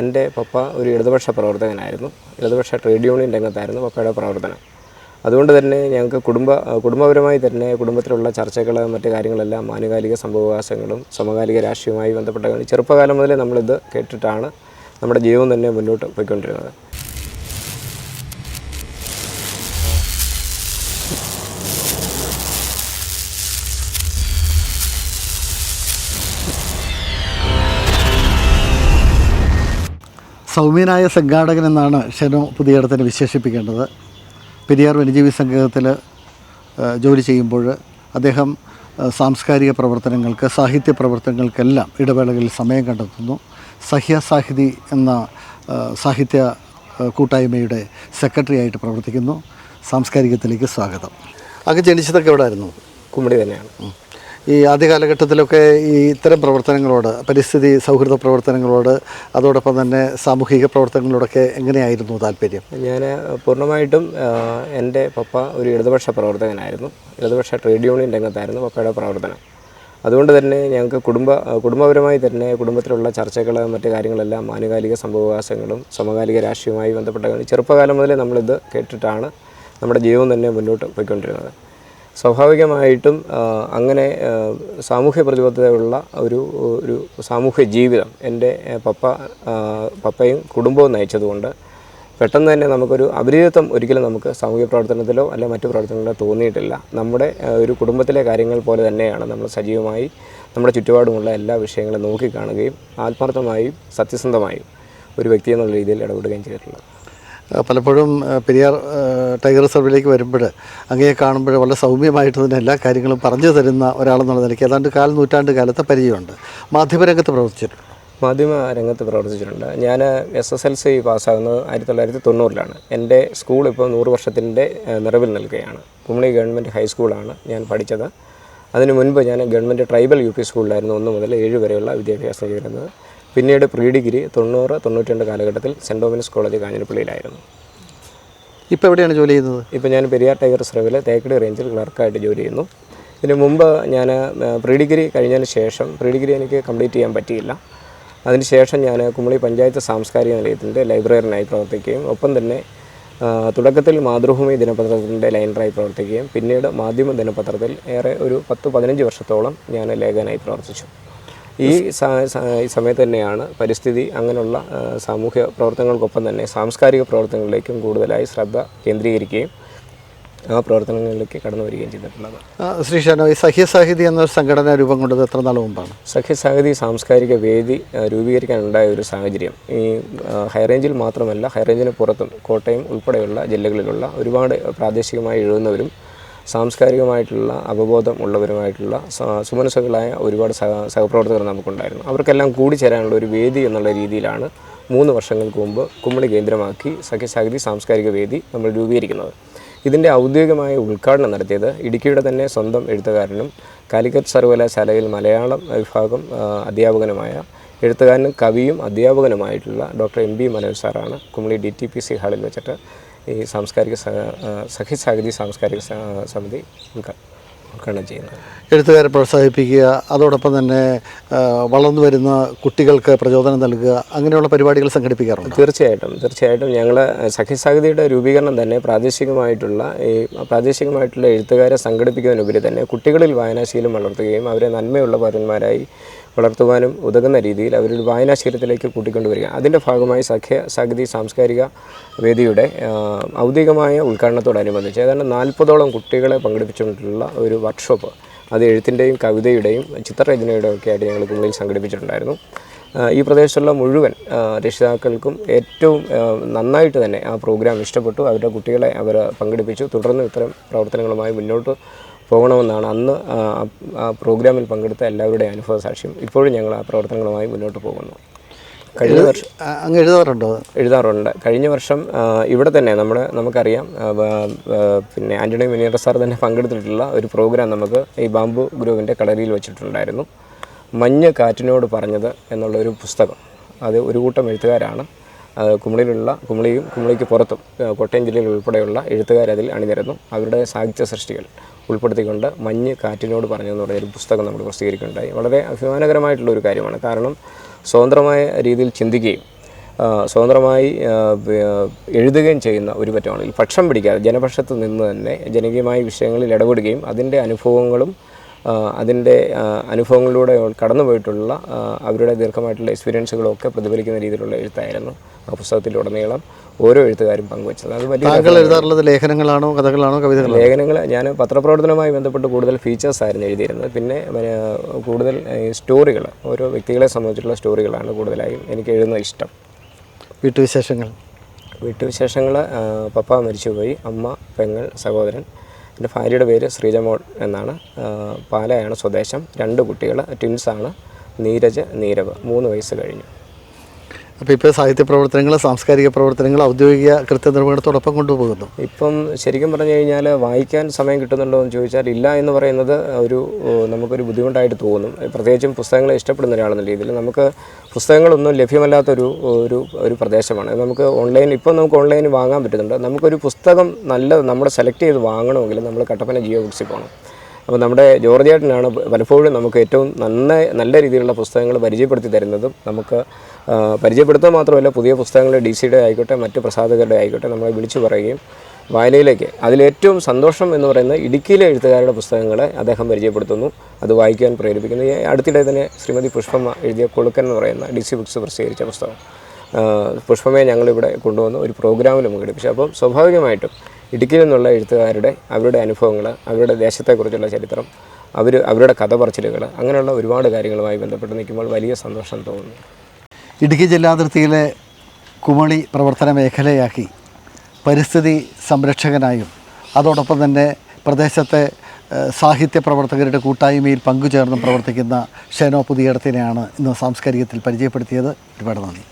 എന്റെ പപ്പ ഒരു ഇടതുപക്ഷ പ്രവർത്തകനായിരുന്നു. ഇടതുപക്ഷ ട്രേഡ് യൂണിയൻ രംഗത്തായിരുന്നു പപ്പയുടെ പ്രവർത്തനം. അതുകൊണ്ട് തന്നെ ഞങ്ങൾക്ക് കുടുംബ കുടുംബപരമായി തന്നെ കുടുംബത്തിലുള്ള ചർച്ചകൾ മറ്റ് കാര്യങ്ങളെല്ലാം ആനുകാലിക സംഭവവാസങ്ങളും സമകാലിക രാഷ്ട്രീയവുമായി ബന്ധപ്പെട്ട ചെറുപ്പകാലം മുതലേ നമ്മളിത് കേട്ടിട്ടാണ് നമ്മുടെ ജീവിതം തന്നെ മുന്നോട്ട് പോയിക്കൊണ്ടിരുന്നത്. സൗമ്യനായ സംഘാടകൻ എന്നാണ് ഷെനോ പുതിയടത്തിനെ വിശേഷിപ്പിക്കേണ്ടത്. പെരിയാർ വന്യജീവി സംഘത്തിൽ ജോലി ചെയ്യുമ്പോൾ അദ്ദേഹം സാംസ്കാരിക പ്രവർത്തനങ്ങൾക്ക് സാഹിത്യ പ്രവർത്തനങ്ങൾക്കെല്ലാം ഇടവേളകളിൽ സമയം കണ്ടെത്തുന്നു. സഹ്യ സാഹിതി എന്ന സാഹിത്യ കൂട്ടായ്മയുടെ സെക്രട്ടറി ആയിട്ട് പ്രവർത്തിക്കുന്നു. സാംസ്കാരികത്തിലേക്ക് സ്വാഗതം. അങ്ങ് ജനിച്ചതൊക്കെ എവിടെ ആയിരുന്നു കുമ്മടി തന്നെയാണ്. ഈ ആദ്യ കാലഘട്ടത്തിലൊക്കെ ഈ ഇത്തരം പ്രവർത്തനങ്ങളോട് പരിസ്ഥിതി സൗഹൃദ പ്രവർത്തനങ്ങളോട് അതോടൊപ്പം തന്നെ സാമൂഹിക പ്രവർത്തനങ്ങളോടൊക്കെ എങ്ങനെയായിരുന്നു താല്പര്യം? ഞാൻ പൂർണമായിട്ടും എന്റെ പപ്പ ഒരു ഇടതുപക്ഷ പ്രവർത്തകനായിരുന്നു. ഇടതുപക്ഷ ട്രേഡ് യൂണിയൻ രംഗത്തായിരുന്നു പപ്പയുടെ പ്രവർത്തനം. അതുകൊണ്ട് തന്നെ ഞങ്ങൾക്ക് കുടുംബ കുടുംബപരമായി തന്നെ കുടുംബത്തിലുള്ള ചർച്ചകൾ മറ്റു കാര്യങ്ങളെല്ലാം ആനുകാലിക സംഭവവാസങ്ങളും സമകാലിക രാഷ്ട്രീയവുമായി ബന്ധപ്പെട്ട ചെറുപ്പകാലം മുതലേ നമ്മളിത് കേട്ടിട്ടാണ് നമ്മുടെ ജീവിതം തന്നെ മുന്നോട്ട് പോയിക്കൊണ്ടിരുന്നത്. സ്വാഭാവികമായിട്ടും അങ്ങനെ സാമൂഹ്യ പ്രതിബദ്ധതയുള്ള ഒരു ഒരു സാമൂഹ്യ ജീവിതം എന്റെ പപ്പ പപ്പയും കുടുംബവും നയിച്ചതുകൊണ്ട് പെട്ടെന്ന് തന്നെ നമുക്കൊരു അപരിചിതത്വം ഒരിക്കലും നമുക്ക് സാമൂഹ്യ പ്രവർത്തനത്തിലോ അല്ല മറ്റു പ്രവർത്തനങ്ങളിലോ തോന്നിയിട്ടില്ല. നമ്മുടെ ഒരു കുടുംബത്തിലെ കാര്യങ്ങൾ പോലെ തന്നെയാണ് നമ്മൾ സജീവമായി നമ്മുടെ ചുറ്റുപാടുമുള്ള എല്ലാ വിഷയങ്ങളും നോക്കിക്കാണുകയും ആത്മാർത്ഥമായും സത്യസന്ധമായും ഒരു വ്യക്തി എന്നുള്ള രീതിയിൽ ഇടപെടുകയും ചെയ്തിട്ടുള്ളത്. പലപ്പോഴും പെരിയാർ ടൈഗർ റിസർവിലേക്ക് വരുമ്പോൾ അങ്ങയെ കാണുമ്പോൾ വളരെ സൗമ്യമായിട്ട് തന്നെ എല്ലാ കാര്യങ്ങളും പറഞ്ഞു തരുന്ന ഒരാളെന്നുള്ള നിലയ്ക്ക് ഏതാണ്ട് കാൽ നൂറ്റാണ്ട് കാലത്തെ പരിചയമുണ്ട്. മാധ്യമരംഗത്ത് പ്രവർത്തിച്ചിട്ടുണ്ട്? മാധ്യമ രംഗത്ത് പ്രവർത്തിച്ചിട്ടുണ്ട്. ഞാൻ എസ് എസ് എൽ സി പാസ്സാകുന്നത് ആയിരത്തി തൊള്ളായിരത്തി തൊണ്ണൂറിലാണ് എന്റെ സ്കൂൾ ഇപ്പോൾ നൂറ് വർഷത്തിന്റെ നിറവിൽ നിൽക്കുകയാണ്. കുമളി ഗവൺമെന്റ് ഹൈസ്കൂളാണ് ഞാൻ പഠിച്ചത്. അതിനു മുൻപ് ഞാൻ ഗവൺമെന്റ് ട്രൈബൽ യു പി സ്കൂളിലായിരുന്നു ഒന്ന് മുതൽ ഏഴ് വരെയുള്ള വിദ്യാഭ്യാസം ചെയ്തിരുന്നത്. പിന്നീട് പ്രീ ഡിഗ്രി തൊണ്ണൂറ് തൊണ്ണൂറ്റി രണ്ട് കാലഘട്ടത്തിൽ സെന്റ് ഡോമിനസ് കോളേജ് കാഞ്ഞിരപ്പള്ളിയിലായിരുന്നു. ഇപ്പോൾ എവിടെയാണ് ജോലി ചെയ്യുന്നത്? ഇപ്പോൾ ഞാൻ പെരിയാർ ടൈഗർ റിസർവിൽ തേക്കടി റേഞ്ചിൽ ക്ലർക്കായിട്ട് ജോലി ചെയ്യുന്നു. ഇതിന് മുമ്പ് ഞാൻ പ്രീ ഡിഗ്രി കഴിഞ്ഞതിന് ശേഷം പ്രീ ഡിഗ്രി എനിക്ക് കംപ്ലീറ്റ് ചെയ്യാൻ പറ്റിയില്ല. അതിനുശേഷം ഞാൻ കുമളി പഞ്ചായത്ത് സാംസ്കാരിക നിലയത്തിന്റെ ലൈബ്രറിയനായി പ്രവർത്തിക്കുകയും ഒപ്പം തന്നെ തുടക്കത്തിൽ മാതൃഭൂമി ദിനപത്രത്തിന്റെ ലൈനറായി പ്രവർത്തിക്കുകയും പിന്നീട് മാധ്യമ ദിനപത്രത്തിൽ ഏറെ ഒരു പത്ത് പതിനഞ്ച് വർഷത്തോളം ഞാൻ ലേഖനായി പ്രവർത്തിച്ചു. ഈ സമയത്ത് തന്നെയാണ് പരിസ്ഥിതി അങ്ങനെയുള്ള സാമൂഹ്യ പ്രവർത്തനങ്ങൾക്കൊപ്പം തന്നെ സാംസ്കാരിക പ്രവർത്തനങ്ങളിലേക്കും കൂടുതലായി ശ്രദ്ധ കേന്ദ്രീകരിക്കുകയും ആ പ്രവർത്തനങ്ങളിലേക്ക് കടന്നു വരികയും ചെയ്തിട്ടുള്ളത്. ശ്രീ ഷാനോയ് സഹ്യസാഹിതി എന്ന സംഘടന രൂപം കൊണ്ടത് എത്ര നാൾ മുമ്പാണ്? സഹ്യസാഹിതി സാംസ്കാരിക വേദി രൂപീകരിക്കാനുണ്ടായ ഒരു സാഹചര്യം. ഈ ഹൈറേഞ്ചിൽ മാത്രമല്ല ഹൈറേഞ്ചിന് പുറത്തും കോട്ടയം ഉൾപ്പെടെയുള്ള ജില്ലകളിലുള്ള ഒരുപാട് പ്രാദേശികമായി എഴുതുന്നവരും സാംസ്കാരികമായിട്ടുള്ള അവബോധം ഉള്ളവരുമായിട്ടുള്ള സുമനസ്സുകളായ ഒരുപാട് സഹ സഹപ്രവർത്തകർ നമുക്കുണ്ടായിരുന്നു. അവർക്കെല്ലാം കൂടി ചേരാനുള്ള ഒരു വേദി എന്നുള്ള രീതിയിലാണ് മൂന്ന് വർഷങ്ങൾക്ക് മുമ്പ് കുമ്മളി കേന്ദ്രമാക്കി സഖ്യസാഹിതി സാംസ്കാരിക വേദി നമ്മൾ രൂപീകരിക്കുന്നത്. ഇതിന്റെ ഔദ്യോഗികമായ ഉദ്ഘാടനം നടത്തിയത് ഇടുക്കിയുടെ തന്നെ സ്വന്തം എഴുത്തുകാരനും കാലിക്കറ്റ് സർവകലാശാലയിൽ മലയാളം വിഭാഗം അധ്യാപകനുമായ എഴുത്തുകാരനും കവിയും അധ്യാപകനുമായിട്ടുള്ള ഡോക്ടർ എം ബി മനോജ് സാറാണ് Kumily D T P C ഹാളിൽ വെച്ചിട്ട് ഈ സാംസ്കാരിക സഖി സാഹിതി സാംസ്കാരിക സമിതി ഉദ്ഘാ- ഉദ്ഘാടനം ചെയ്യുന്നത്. എഴുത്തുകാരെ പ്രോത്സാഹിപ്പിക്കുക അതോടൊപ്പം തന്നെ വളർന്നു വരുന്ന കുട്ടികൾക്ക് പ്രചോദനം നൽകുക അങ്ങനെയുള്ള പരിപാടികൾ സംഘടിപ്പിക്കാറുണ്ട്? തീർച്ചയായിട്ടും തീർച്ചയായിട്ടും. ഞങ്ങൾ സഖ്യസാഹിതിയുടെ രൂപീകരണം തന്നെ പ്രാദേശികമായിട്ടുള്ള ഈ പ്രാദേശികമായിട്ടുള്ള എഴുത്തുകാരെ സംഘടിപ്പിക്കുന്നതിനുപരി തന്നെ കുട്ടികളിൽ വായനാശീലം വളർത്തുകയും അവരെ നന്മയുള്ള പൗരന്മാരായി വളർത്തുവാനും ഉതകുന്ന രീതിയിൽ അവരൊരു വായനാശീലത്തിലേക്ക് കൂട്ടിക്കൊണ്ടുവരിക. അതിന്റെ ഭാഗമായി സഖ്യ സഗതി സാംസ്കാരിക വേദിയുടെ ഔദ്യോഗികമായ ഉദ്ഘാടനത്തോടനുബന്ധിച്ച് ഏതാണ്ട് നാൽപ്പതോളം കുട്ടികളെ പങ്കെടുപ്പിച്ചുകൊണ്ടുള്ള ഒരു വർക്ക്ഷോപ്പ് അത് എഴുത്തിന്റെയും കവിതയുടെയും ചിത്രരചനയുടെയും ഒക്കെ ആയിട്ട് ഞങ്ങൾ കുമളിയിൽ സംഘടിപ്പിച്ചിട്ടുണ്ടായിരുന്നു. ഈ പ്രദേശത്തുള്ള മുഴുവൻ രക്ഷിതാക്കൾക്കും ഏറ്റവും നന്നായിട്ട് തന്നെ ആ പ്രോഗ്രാം ഇഷ്ടപ്പെട്ടു. അവരുടെ കുട്ടികളെ അവർ പങ്കെടുപ്പിച്ചു. തുടർന്ന് ഇത്തരം പ്രവർത്തനങ്ങളുമായി മുന്നോട്ട് പോകണമെന്നാണ് അന്ന് ആ, പ്രോഗ്രാമിൽ പങ്കെടുത്ത എല്ലാവരുടെയും അനുഭവ സാക്ഷ്യം. ഇപ്പോഴും ഞങ്ങൾ ആ പ്രവർത്തനങ്ങളുമായി മുന്നോട്ട് പോകുന്നു. കഴിഞ്ഞ വർഷം അങ്ങ് എഴുതാറുണ്ടോ എഴുതാറുണ്ട്. കഴിഞ്ഞ വർഷം ഇവിടെ തന്നെ നമ്മൾ നമുക്കറിയാം പിന്നെ ആന്റണി മിനിയറ സാർ തന്നെ പങ്കെടുത്തിട്ടുള്ള ഒരു പ്രോഗ്രാം നമുക്ക് ഈ ബാംബു ഗ്രൂവിന്റെ കളരിയിൽ വെച്ചിട്ടുണ്ടായിരുന്നു. മഞ്ഞ കാറ്റിനോട് പറഞ്ഞത് എന്നുള്ള ഒരു പുസ്തകം. അത് ഒരു കൂട്ടം എഴുത്തുകാരാണ്. കുമളിയിലുള്ള കുമളിയും കുമളിക്ക് പുറത്തും കോട്ടയം ജില്ലയിൽ ഉൾപ്പെടെയുള്ള എഴുത്തുകാരതിൽ അണിനിരന്നു. അവരുടെ സാഹിത്യ സൃഷ്ടികൾ ഉൾപ്പെടുത്തിക്കൊണ്ട് മഞ്ഞ് കാറ്റിനോട് പറഞ്ഞതെന്ന് പറഞ്ഞൊരു പുസ്തകം നമ്മൾ പ്രസിദ്ധീകരിക്കുകയുണ്ടായി വളരെ അഭിമാനകരമായിട്ടുള്ള ഒരു കാര്യമാണ്. കാരണം സ്വതന്ത്രമായ രീതിയിൽ ചിന്തിക്കുകയും സ്വതന്ത്രമായി എഴുതുകയും ചെയ്യുന്ന ഒരു പറ്റമാണ് പക്ഷം പിടിക്കാതെ ജനപക്ഷത്ത് നിന്ന് തന്നെ ജനകീയമായ വിഷയങ്ങളിൽ ഇടപെടുകയും അതിന്റെ അനുഭവങ്ങളും അതിന്റെ അനുഭവങ്ങളിലൂടെ കടന്നു പോയിട്ടുള്ള അവരുടെ ദീർഘമായിട്ടുള്ള എക്സ്പീരിയൻസുകളൊക്കെ പ്രതിഫലിക്കുന്ന രീതിയിലുള്ള എഴുത്തായിരുന്നു ആ പുസ്തകത്തിലുടനീളം ഓരോ എഴുത്തുകാരും പങ്കുവച്ചത്. അത് വലിയ താങ്കൾ എഴുതാറുള്ളത് ലേഖനങ്ങളാണോ കഥകളാണോ കവിതകളാണോ? ലേഖനങ്ങൾ ഞാൻ പത്രപ്രവർത്തനവുമായി ബന്ധപ്പെട്ട് കൂടുതൽ ഫീച്ചേഴ്സ് ആയിരുന്നു എഴുതിയിരുന്നത്. പിന്നെ കൂടുതൽ സ്റ്റോറികൾ ഓരോ വ്യക്തികളെ സംബന്ധിച്ചുള്ള സ്റ്റോറികളാണ് കൂടുതലായും എനിക്ക് എഴുതുന്നത് ഇഷ്ടം. വീട്ടുവിശേഷങ്ങൾ. വീട്ടുവിശേഷങ്ങൾ പപ്പ മരിച്ചുപോയി അമ്മ പെങ്ങൾ സഹോദരൻ എന്റെ ഭാര്യയുടെ പേര് ശ്രീജമോൾ എന്നാണ്. പാലയാണ് സ്വദേശം. രണ്ട് കുട്ടികൾ ട്വിൻസാണ് നീരജ് നീരവ് മൂന്ന് വയസ്സ് കഴിഞ്ഞു. അപ്പോൾ ഇപ്പോൾ സാഹിത്യ പ്രവർത്തനങ്ങൾ സാംസ്കാരിക പ്രവർത്തനങ്ങൾ ഔദ്യോഗിക കൃത്യനിർവഹണത്തോടൊപ്പം കൊണ്ടുപോകുന്നു. ഇപ്പം ശരിക്കും പറഞ്ഞു കഴിഞ്ഞാൽ വായിക്കാൻ സമയം കിട്ടുന്നുണ്ടോ എന്ന് ചോദിച്ചാൽ ഇല്ല എന്ന് പറയുന്നത് ഒരു നമുക്കൊരു ബുദ്ധിമുട്ടായിട്ട് തോന്നും. പ്രത്യേകിച്ചും പുസ്തകങ്ങളെ ഇഷ്ടപ്പെടുന്ന ഒരാളെന്ന രീതിയിൽ നമുക്ക് പുസ്തകങ്ങളൊന്നും ലഭ്യമല്ലാത്തൊരു ഒരു ഒരു പ്രദേശമാണ്. നമുക്ക് ഓൺലൈൻ ഇപ്പം നമുക്ക് ഓൺലൈനിൽ വാങ്ങാൻ പറ്റുന്നുണ്ട്. നമുക്കൊരു പുസ്തകം നല്ല നമ്മൾ സെലക്ട് ചെയ്ത് വാങ്ങണമെങ്കിൽ നമ്മൾ കട്ടപ്പന ജിയോ ബുക്സിൽ പോകണം. അപ്പോൾ നമ്മുടെ ജോർജ് ചേട്ടനാണ് പലപ്പോഴും നമുക്ക് ഏറ്റവും നന്ന നല്ല രീതിയിലുള്ള പുസ്തകങ്ങൾ പരിചയപ്പെടുത്തി തരുന്നതും നമുക്ക് പരിചയപ്പെടുത്തുക മാത്രമല്ല പുതിയ പുസ്തകങ്ങൾ ഡി സിയുടെ ആയിക്കോട്ടെ മറ്റ് പ്രസാധകരുടെ ആയിക്കോട്ടെ നമ്മളെ വിളിച്ചു പറയുകയും വായനയിലേക്ക്. അതിലേറ്റവും സന്തോഷം എന്ന് പറയുന്നത് ഇടുക്കിയിലെ എഴുത്തുകാരുടെ പുസ്തകങ്ങളെ അദ്ദേഹം പരിചയപ്പെടുത്തുന്നു. അത് വായിക്കാൻ പ്രേരിപ്പിക്കുന്നു. അടുത്തിടെ തന്നെ ശ്രീമതി പുഷ്പമ്മ എഴുതിയ കൊളുക്കൻ എന്ന് പറയുന്ന ഡി സി ബുക്സ് പ്രസിദ്ധീകരിച്ച പുസ്തകം. പുഷ്പമയെ ഞങ്ങളിവിടെ കൊണ്ടുവന്ന് ഒരു പ്രോഗ്രാമിൽ പങ്കെടുപ്പിച്ചു. അപ്പം സ്വാഭാവികമായിട്ടും ഇടുക്കിയിൽ നിന്നുള്ള എഴുത്തുകാരുടെ അവരുടെ അനുഭവങ്ങൾ അവരുടെ ദേശത്തെക്കുറിച്ചുള്ള ചരിത്രം അവർ അവരുടെ കഥ പറച്ചിലുകൾ അങ്ങനെയുള്ള ഒരുപാട് കാര്യങ്ങളുമായി ബന്ധപ്പെട്ട് നിൽക്കുമ്പോൾ വലിയ സന്തോഷം തോന്നുന്നു. ഇടുക്കി ജില്ലാതിർത്തിയിലെ കുമളി പ്രവർത്തന മേഖലയാക്കി പരിസ്ഥിതി സംരക്ഷകനായും അതോടൊപ്പം തന്നെ പ്രദേശത്തെ സാഹിത്യ പ്രവർത്തകരുടെ കൂട്ടായ്മയിൽ പങ്കുചേർന്ന് പ്രവർത്തിക്കുന്ന ഷെനോ പുതിയടത്തിനെയാണ് ഇന്ന് സാംസ്കാരികത്തിൽ പരിചയപ്പെടുത്തിയത്. ഒരുപാട് നന്ദി.